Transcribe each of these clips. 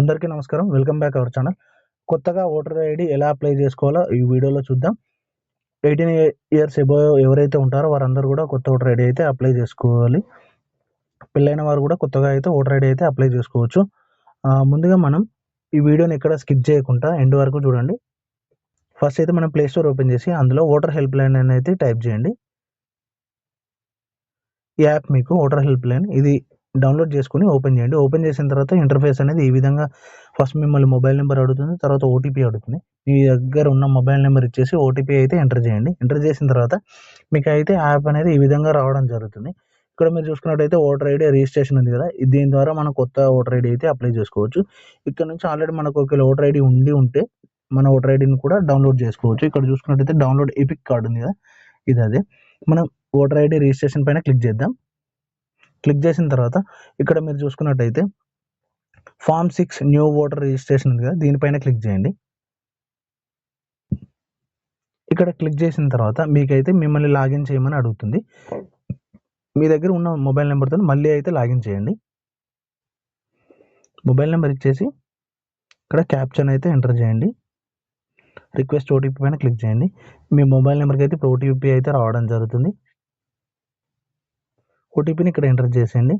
అందరికీ నమస్కారం. Welcome back our channel కొత్తగా ఓటర్ ఐడి ఎలా అప్లై చేసుకోవాలో ఈ వీడియోలో చూద్దాం. ఎయిటీన్ ఇయర్స్ ఎబో ఎవరైతే ఉంటారో వారందరూ కూడా కొత్త ఓటర్ ఐడి అయితే అప్లై చేసుకోవాలి. పెళ్ళైన వారు కూడా కొత్తగా అయితే ఓటర్ ఐడి అయితే అప్లై చేసుకోవచ్చు. ముందుగా మనం ఈ వీడియోని ఎక్కడ స్కిప్ చేయకుండా ఎండ్ వరకు చూడండి. ఫస్ట్ అయితే మనం ప్లేస్టోర్ ఓపెన్ చేసి అందులో ఓటర్ హెల్ప్ లైన్ అని అయితే టైప్ చేయండి. ఈ యాప్ మీకు ఓటర్ హెల్ప్ లైన్ ఇది డౌన్లోడ్ చేసుకుని ఓపెన్ చేయండి. ఓపెన్ చేసిన తర్వాత ఇంటర్ఫేస్ అనేది ఈ విధంగా ఫస్ట్ మిమ్మల్ని మొబైల్ నెంబర్ అడుగుతుంది తర్వాత ఓటీపీ అడుగుతుంది. మీ దగ్గర ఉన్న మొబైల్ నెంబర్ ఇచ్చేసి ఓటీపీ అయితే ఎంటర్ చేయండి. ఎంటర్ చేసిన తర్వాత మీకు అయితే యాప్ అనేది ఈ విధంగా రావడం జరుగుతుంది. ఇక్కడ మీరు చూసుకున్నట్టయితే ఓటర్ ఐడి రిజిస్ట్రేషన్ ఉంది కదా దీని ద్వారా మనం కొత్త ఓటర్ ఐడి అయితే అప్లై చేసుకోవచ్చు. ఇక్కడ నుంచి ఆల్రెడీ మనకు ఒకవేళ ఓటర్ ఐడి ఉండి ఉంటే మన ఓటర్ ఐడిని కూడా డౌన్లోడ్ చేసుకోవచ్చు. ఇక్కడ చూసుకున్నట్టయితే డౌన్లోడ్ ఎపిక్ కార్డు ఉంది కదా ఇది అదే. మనం ఓటర్ ఐడి రిజిస్ట్రేషన్ పైన క్లిక్ చేద్దాం. క్లిక్ చేసిన తర్వాత ఇక్కడ మీరు చూసుకున్నట్టయితే form six new voter registration ఉంది కదా దీనిపైన క్లిక్ చేయండి. ఇక్కడ క్లిక్ చేసిన తర్వాత మీకైతే మిమ్మల్ని లాగిన్ చేయమని అడుగుతుంది. మీ దగ్గర ఉన్న మొబైల్ నెంబర్తో మళ్ళీ అయితే లాగిన్ చేయండి. మొబైల్ నెంబర్ ఇచ్చేసి ఇక్కడ క్యాప్చన్ అయితే ఎంటర్ చేయండి. రిక్వెస్ట్ ఓటీపీ పైన క్లిక్ చేయండి. మీ మొబైల్ నెంబర్కి అయితే ఇప్పుడు ఓటీపీ అయితే రావడం జరుగుతుంది. ఓటీపీని ఇక్కడ ఎంటర్ చేసేయండి.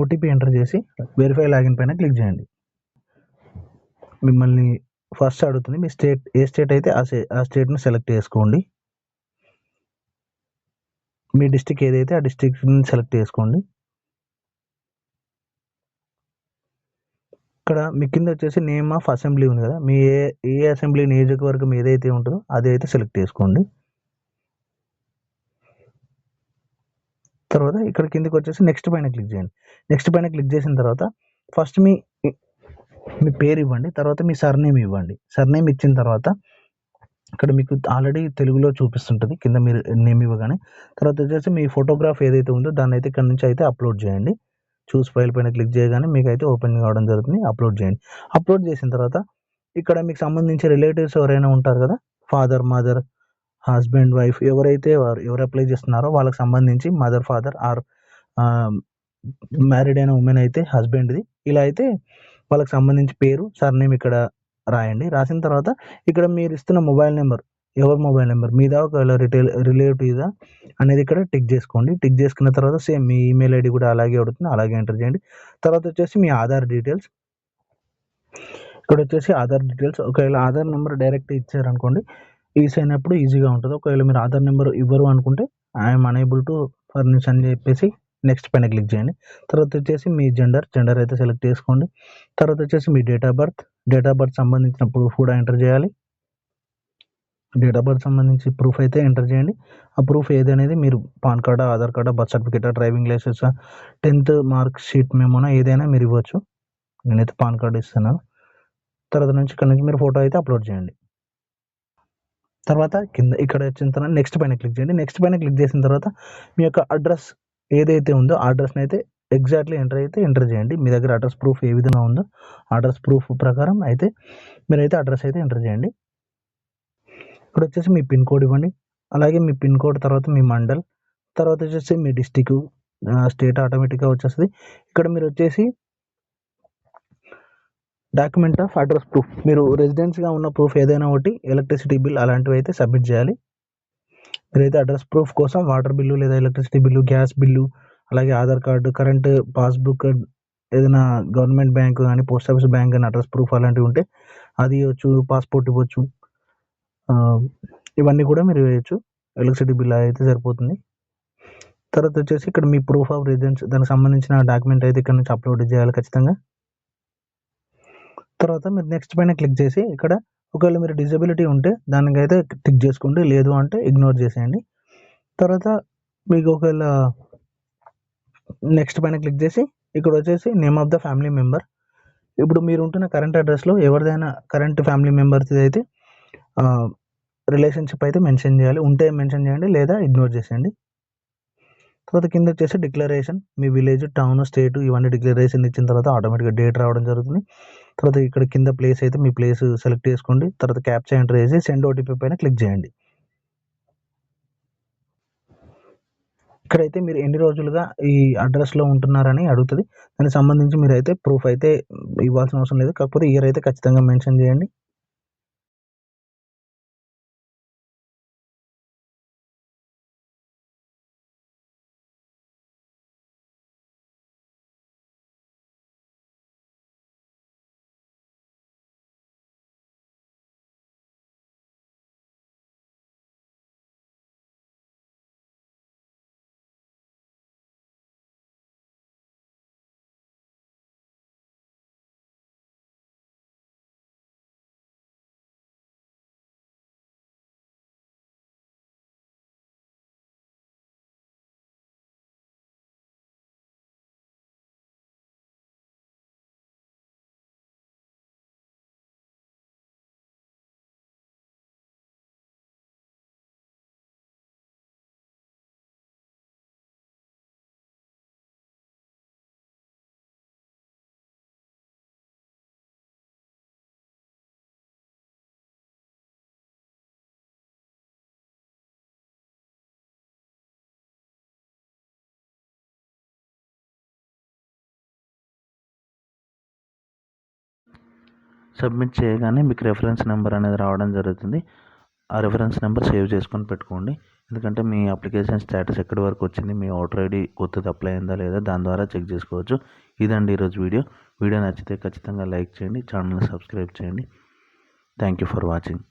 ఓటీపీ ఎంటర్ చేసి వెరిఫై లాగిన్ పైన క్లిక్ చేయండి. మిమ్మల్ని ఫస్ట్ అడుగుతుంది మీ స్టేట్ ఏ స్టేట్ అయితే ఆ ఆ స్టేట్ని సెలెక్ట్ చేసుకోండి. మీ డిస్టిక్ ఏదైతే ఆ డిస్టిక్ని సెలెక్ట్ చేసుకోండి. ఇక్కడ మీ కింద వచ్చేసి నేమ్ ఆఫ్ అసెంబ్లీ ఉంది కదా మీ ఏ ఏ అసెంబ్లీ నియోజకవర్గం ఏదైతే ఉంటుందో అది అయితే సెలెక్ట్ చేసుకోండి. తర్వాత ఇక్కడ కిందకి వచ్చేసి నెక్స్ట్ పైన క్లిక్ చేయండి. నెక్స్ట్ పైన క్లిక్ చేసిన తర్వాత ఫస్ట్ మీ మీ పేరు ఇవ్వండి. తర్వాత మీ సర్నేమ్ ఇవ్వండి. సర్నేమ్ ఇచ్చిన తర్వాత ఇక్కడ మీకు ఆల్రెడీ తెలుగులో చూపిస్తుంటుంది. కింద మీరు నేమ్ ఇవ్వగానే. తర్వాత వచ్చేసి మీ ఫోటోగ్రాఫ్ ఏదైతే ఉందో దాన్ని అయితే ఇక్కడ నుంచి అయితే అప్లోడ్ చేయండి. చూస్ ఫైల్ పైన క్లిక్ చేయగానే మీకు అయితే ఓపెన్ కావడం జరుగుతుంది. అప్లోడ్ చేయండి. అప్లోడ్ చేసిన తర్వాత ఇక్కడ మీకు సంబంధించి రిలేటివ్స్ ఎవరైనా ఉంటారు కదా? ఫాదర్ మదర్ హస్బెండ్ వైఫ్ ఎవరైతే వారు ఎవరు అప్లై చేస్తున్నారో వాళ్ళకి సంబంధించి మదర్ ఫాదర్ ఆర్ మ్యారీడ్ అయిన ఉమెన్ అయితే హస్బెండ్ది. ఇలా అయితే వాళ్ళకి సంబంధించి పేరు సర్నేమ్ ఇక్కడ రాయండి. రాసిన తర్వాత ఇక్కడ మీరు ఇస్తున్న మొబైల్ నెంబర్ ఎవరి మొబైల్ నెంబర్? మీద ఒకవేళ రిటైల్ రిలేటివ్దా? అనేది ఇక్కడ టిక్ చేసుకోండి. టిక్ చేసుకున్న తర్వాత సేమ్ మీ ఈమెయిల్ ఐడి కూడా అలాగే అడుగుతుంది అలాగే ఎంటర్ చేయండి. తర్వాత వచ్చేసి మీ ఆధార్ డీటెయిల్స్. ఇక్కడ వచ్చేసి ఆధార్ డీటెయిల్స్. ఒకవేళ ఆధార్ నెంబర్ డైరెక్ట్ ఇచ్చారనుకోండి ఈసీ అయినప్పుడు ఈజీగా ఉంటుంది. ఒకవేళ మీరు ఆధార్ నెంబర్ ఇవ్వరు అనుకుంటే ఐఎమ్ అనేబుల్ టు ఫర్నిష్ అని చెప్పేసి నెక్స్ట్ పైన క్లిక్ చేయండి. తర్వాత వచ్చేసి మీ జెండర్ జెండర్ అయితే సెలెక్ట్ చేసుకోండి. తర్వాత వచ్చేసి మీ date of birth date of birth సంబంధించిన ప్రూఫ్ కూడా ఎంటర్ చేయాలి. డేట్ ఆఫ్ బర్త్ సంబంధించి ప్రూఫ్ అయితే ఎంటర్ చేయండి. ఆ ప్రూఫ్ ఏదనేది మీరు పాన్ కార్డా Aadhaar కార్డా birth certificate driving licence tenth mark sheet మేమోనా ఏదైనా మీరు ఇవ్వచ్చు. నేనైతే పాన్ కార్డు ఇస్తున్నాను. తర్వాత నుంచి ఇక్కడ నుంచి మీరు ఫోటో అయితే అప్లోడ్ చేయండి. తర్వాత కింద ఇక్కడ వచ్చిన తర్వాత నెక్స్ట్ పైన క్లిక్ చేయండి. నెక్స్ట్ పైన క్లిక్ చేసిన తర్వాత మీ యొక్క అడ్రస్ ఏదైతే ఉందో ఆ అడ్రస్ని అయితే ఎగ్జాక్ట్లీ ఎంటర్ అయితే ఎంటర్ చేయండి. మీ దగ్గర అడ్రస్ ప్రూఫ్ ఏ విధంగా ఉందో అడ్రస్ ప్రూఫ్ ప్రకారం అయితే మీరైతే అడ్రస్ అయితే ఎంటర్ చేయండి. ఇక్కడ వచ్చేసి మీ పిన్ కోడ్ ఇవ్వండి. అలాగే మీ పిన్ కోడ్ తర్వాత మీ మండల్ తర్వాత వచ్చేసి మీ డిస్టిక్ స్టేట్ ఆటోమేటిక్గా వచ్చేస్తుంది. ఇక్కడ మీరు వచ్చేసి డాక్యుమెంట్ ఆఫ్ అడ్రస్ ప్రూఫ్. మీరు రెసిడెన్స్గా ఉన్న ప్రూఫ్ ఏదైనా ఒకటి ఎలక్ట్రిసిటీ బిల్ అలాంటివి అయితే సబ్మిట్ చేయాలి. మీరైతే అడ్రస్ ప్రూఫ్ కోసం వాటర్ బిల్లు లేదా ఎలక్ట్రిసిటీ బిల్లు గ్యాస్ బిల్లు అలాగే ఆధార్ కార్డు కరెంట్ పాస్బుక్ ఏదైనా గవర్నమెంట్ బ్యాంక్ కానీ పోస్ట్ ఆఫీస్ బ్యాంక్ కానీ అడ్రస్ ప్రూఫ్ అలాంటివి ఉంటే అది ఇవ్వచ్చు పాస్పోర్ట్ ఇవ్వచ్చు. ఇవన్నీ కూడా మీరు వేయచ్చు ఎలక్ట్రిసిటీ బిల్ అయితే సరిపోతుంది. తర్వాత వచ్చేసి ఇక్కడ మీ ప్రూఫ్ ఆఫ్ రెసిడెన్స్ దానికి సంబంధించిన డాక్యుమెంట్ అయితే ఇక్కడ నుంచి అప్లోడ్ చేయాలి ఖచ్చితంగా. తర్వాత మీరు నెక్స్ట్ పైన క్లిక్ చేసి ఇక్కడ ఒకవేళ మీరు డిజబిలిటీ ఉంటే దానికైతే టిక్ చేసుకోండి. లేదు అంటే ఇగ్నోర్ చేసేయండి. తర్వాత మీకు ఒకవేళ నెక్స్ట్ పైన క్లిక్ చేసి ఇక్కడ వచ్చేసి name of the family member ఇప్పుడు మీరు ఉంటున్న కరెంట్ అడ్రస్లో ఎవరిదైనా కరెంట్ ఫ్యామిలీ మెంబర్ది అయితే రిలేషన్షిప్ అయితే మెన్షన్ చేయాలి. ఉంటే మెన్షన్ చేయండి లేదా ఇగ్నోర్ చేసేయండి. తర్వాత కింద వచ్చేసి డిక్లరేషన్ మీ విలేజ్ టౌన్ స్టేట్ ఇవన్నీ డిక్లరేషన్ ఇచ్చిన తర్వాత ఆటోమేటిక్గా డేట్ రావడం జరుగుతుంది. తర్వాత ఇక్కడ కింద ప్లేస్ అయితే మీ ప్లేస్ సెలెక్ట్ చేసుకోండి తర్వాత క్యాప్చర్ ఎంటర్ చేసి సెండ్ ఓటీపీ పైన క్లిక్ చేయండి ఇక్కడైతే మీరు ఎన్ని రోజులుగా ఈ అడ్రస్‌లో ఉంటున్నారని అడుగుతుంది దానికి సంబంధించి మీరు అయితే ప్రూఫ్ అయితే ఇవ్వాల్సిన అవసరం లేదు. కాకపోతే ఇయర్ అయితే ఖచ్చితంగా మెన్షన్ చేయండి. సబ్మిట్ చేయగానే మీకు రెఫరెన్స్ నెంబర్ అనేది రావడం జరుగుతుంది. ఆ రెఫరెన్స్ నెంబర్ సేవ్ చేసుకొని పెట్టుకోండి. ఎందుకంటే మీ అప్లికేషన్ స్టేటస్ ఎక్కడి వరకు వచ్చింది మీ ఓటర్ ఐడి కొత్తది అప్లై అయిందా లేదా దాని ద్వారా చెక్ చేసుకోవచ్చు. ఇదండి ఈరోజు వీడియో వీడియో నచ్చితే ఖచ్చితంగా లైక్ చేయండి ఛానల్ని సబ్స్క్రైబ్ చేయండి. Thank you for watching